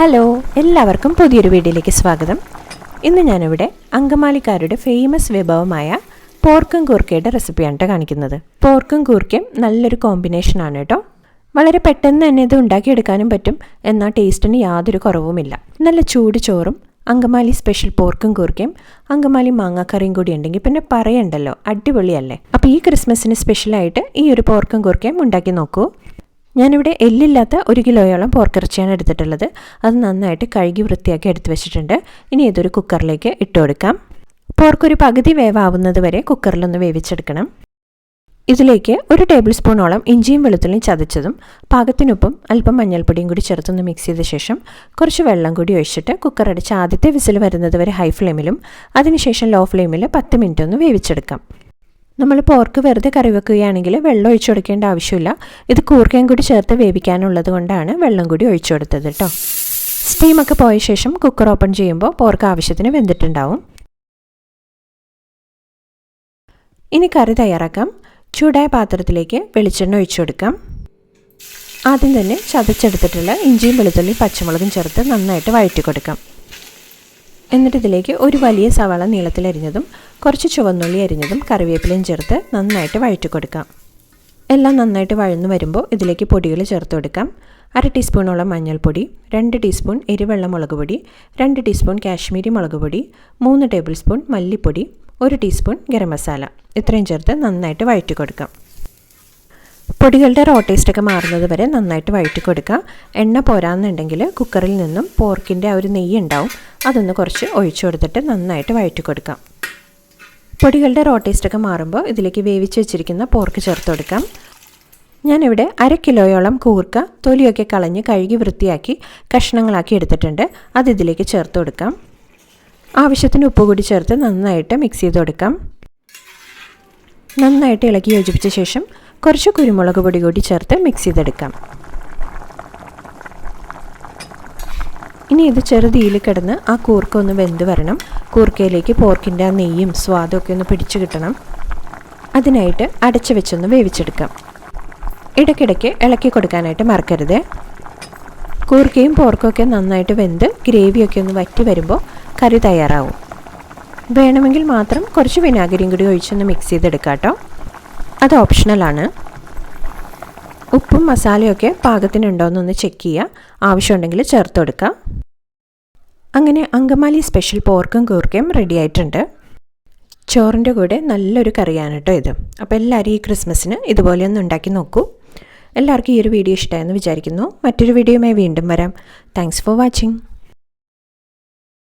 Hello എല്ലാവർക്കും പുതിയൊരു വീഡിയോയിലേക്ക് സ്വാഗതം. ഇന്ന് ഞാനിവിടെ അങ്കമാലിക്കാരുടെ ഫേമസ് വിഭവമായ പോർക്കും കൂർക്കയുടെ റെസിപ്പിയാണ് കേട്ടോ കാണിക്കുന്നത്. പോർക്കും കൂർക്കയും നല്ലൊരു കോമ്പിനേഷനാണ് കേട്ടോ വളരെ പെട്ടെന്ന് തന്നെ ഇത് ഉണ്ടാക്കിയെടുക്കാനും പറ്റും. എന്നാൽ ടേസ്റ്റിന് യാതൊരു കുറവുമില്ല. നല്ല ചൂട് ചോറും അങ്കമാലി സ്പെഷ്യൽ പോർക്കും കൂർക്കയും അങ്കമാലി മാങ്ങാക്കറിയും കൂടി ഉണ്ടെങ്കിൽ പിന്നെ പറയണ്ടല്ലോ അടിപൊളിയല്ലേ? അപ്പോൾ ഈ ക്രിസ്മസിന് സ്പെഷ്യലായിട്ട് ഈ ഒരു പോർക്കും കൂർക്കയും ഉണ്ടാക്കി നോക്കൂ. ഞാനിവിടെ എല്ലില്ലാത്ത ഒരു കിലോയോളം പോർക്കിറച്ചിയാണ് എടുത്തിട്ടുള്ളത്. അത് നന്നായിട്ട് കഴുകി വൃത്തിയാക്കി എടുത്തു വെച്ചിട്ടുണ്ട്. ഇനി ഇതൊരു കുക്കറിലേക്ക് ഇട്ട് കൊടുക്കാം. പോർക്കൊരു പകുതി വേവാവുന്നത് വരെ കുക്കറിലൊന്ന് വേവിച്ചെടുക്കണം. ഇതിലേക്ക് ഒരു ടേബിൾ സ്പൂണോളം ഇഞ്ചിയും വെളുത്തുള്ളിയും ചതച്ചതും പാകത്തിനൊപ്പം അല്പം മഞ്ഞൾപ്പൊടിയും കൂടി ചേർത്തൊന്ന് മിക്സ് ചെയ്ത ശേഷം കുറച്ച് വെള്ളം കൂടി ഒഴിച്ചിട്ട് കുക്കർ അടിച്ച് ആദ്യത്തെ വിസിൽ വരുന്നത് വരെ ഹൈ ഫ്ലെയിമിലും അതിനുശേഷം ലോ ഫ്ലെയിമിൽ പത്ത് മിനിറ്റ് ഒന്ന് വേവിച്ചെടുക്കാം. നമ്മൾ പോർക്ക് വെറുതെ കറി വെക്കുകയാണെങ്കിൽ വെള്ളം ഒഴിച്ചു കൊടുക്കേണ്ട ആവശ്യമില്ല. ഇത് കൂർക്കയും കൂടി ചേർത്ത് വേവിക്കാനുള്ളത് കൊണ്ടാണ് വെള്ളം കൂടി ഒഴിച്ചു കൊടുത്തത് കേട്ടോ. സ്റ്റീമൊക്കെ പോയ ശേഷം കുക്കർ ഓപ്പൺ ചെയ്യുമ്പോൾ പോർക്ക് ആവശ്യത്തിന് വെന്തിട്ടുണ്ടാവും. ഇനി കറി തയ്യാറാക്കാം. ചൂടായ പാത്രത്തിലേക്ക് വെളിച്ചെണ്ണ ഒഴിച്ചു കൊടുക്കാം. ആദ്യം തന്നെ ചതച്ചെടുത്തിട്ടുള്ള ഇഞ്ചിയും വെളുത്തുള്ളി പച്ചമുളകും ചേർത്ത് നന്നായിട്ട് വഴറ്റി കൊടുക്കാം. എന്നിട്ട് ഇതിലേക്ക് ഒരു വലിയ സവാള നീളത്തിലരിഞ്ഞതും കുറച്ച് ചുവന്നുള്ളി അരിഞ്ഞതും കറിവേപ്പിലയും ചേർത്ത് നന്നായിട്ട് വഴറ്റി കൊടുക്കാം. എല്ലാം നന്നായിട്ട് വഴന്നു വരുമ്പോൾ ഇതിലേക്ക് പൊടികൾ ചേർത്ത് കൊടുക്കാം. അര ടീസ്പൂണോളം മഞ്ഞൾപ്പൊടി രണ്ട് ടീസ്പൂൺ എരിവെള്ള മുളക് പൊടി രണ്ട് ടീസ്പൂൺ കാശ്മീരി മുളക് പൊടി മൂന്ന് ടേബിൾ സ്പൂൺ മല്ലിപ്പൊടി ഒരു ടീസ്പൂൺ ഗരം മസാല. ഇത്രയും ചേർത്ത് നന്നായിട്ട് വഴറ്റി കൊടുക്കാം. പൊടികളുടെ റോ ടേസ്റ്റൊക്കെ മാറുന്നത് വരെ നന്നായിട്ട് വഴറ്റി കൊടുക്കുക. എണ്ണ പോരാന്നുണ്ടെങ്കിൽ കുക്കറിൽ നിന്നും പോർക്കിന്റെ ആ ഒരു നെയ്യ് ഉണ്ടാവും. അതൊന്ന് കുറച്ച് ഒഴിച്ചു കൊടുത്തിട്ട് നന്നായിട്ട് വഴറ്റി കൊടുക്കാം പൊടികളുടെ റോ ടേസ്റ്റൊക്കെ മാറുമ്പോൾ ഇതിലേക്ക് വേവിച്ച് വെച്ചിരിക്കുന്ന പോർക്ക് ചേർത്ത് കൊടുക്കാം. ഞാനിവിടെ അര കിലോയോളം കൂർക്ക തൊലിയൊക്കെ കളഞ്ഞ് കഴുകി വൃത്തിയാക്കി കഷ്ണങ്ങളാക്കി എടുത്തിട്ടുണ്ട്. അത് ഇതിലേക്ക് ചേർത്ത് കൊടുക്കാം. ആവശ്യത്തിന് ഉപ്പ് കൂടി ചേർത്ത് നന്നായിട്ട് മിക്സ് ചെയ്ത് കൊടുക്കാം. നന്നായിട്ട് ഇളക്കി യോജിപ്പിച്ച ശേഷം കുറച്ച് കുരുമുളക് പൊടി കൂടി ചേർത്ത് മിക്സ് ചെയ്തെടുക്കാം. ഇനി ഇത് ചെറുതീയിൽ കിടന്ന് ആ കൂർക്ക ഒന്ന് വെന്ത് വരണം. കൂർക്കയിലേക്ക് പോർക്കിന്റെ ആ നെയ്യും സ്വാദും ഒക്കെ ഒന്ന് പിടിച്ചു കിട്ടണം. അതിനായിട്ട് അടച്ചു വെച്ചൊന്ന് വേവിച്ചെടുക്കാം. ഇടയ്ക്കിടയ്ക്ക് ഇളക്കി കൊടുക്കാനായിട്ട് മറക്കരുത്. കൂർക്കയും പോർക്കൊക്കെ നന്നായിട്ട് വെന്ത് ഗ്രേവിയൊക്കെ ഒന്ന് വറ്റി വരുമ്പോൾ കറി തയ്യാറാവും. വേണമെങ്കിൽ മാത്രം കുറച്ച് വിനാഗിരിയും കൂടി ഒഴിച്ചൊന്ന് മിക്സ് ചെയ്തെടുക്കാം കേട്ടോ അത് ഓപ്ഷണലാണ് ഉപ്പും മസാലയൊക്കെ പാകത്തിനുണ്ടോ എന്നൊന്ന് ചെക്ക് ചെയ്യുക ആവശ്യമുണ്ടെങ്കിൽ ചേർത്ത് കൊടുക്കുക അങ്ങനെ അങ്കമാലി സ്പെഷ്യൽ പോർക്കും കൂർക്കയും റെഡി ആയിട്ടുണ്ട്. ചോറിന്റെ കൂടെ നല്ലൊരു കറിയാണ് കേട്ടോ ഇത്. അപ്പോൾ എല്ലാവരും ഈ ക്രിസ്മസിന് ഇതുപോലെ ഒന്ന് ഉണ്ടാക്കി നോക്കൂ. എല്ലാവർക്കും ഈ ഒരു വീഡിയോ ഇഷ്ടമായെന്ന് വിചാരിക്കുന്നു. മറ്റൊരു വീഡിയോയുമായി വീണ്ടും വരാം. Thanks for watching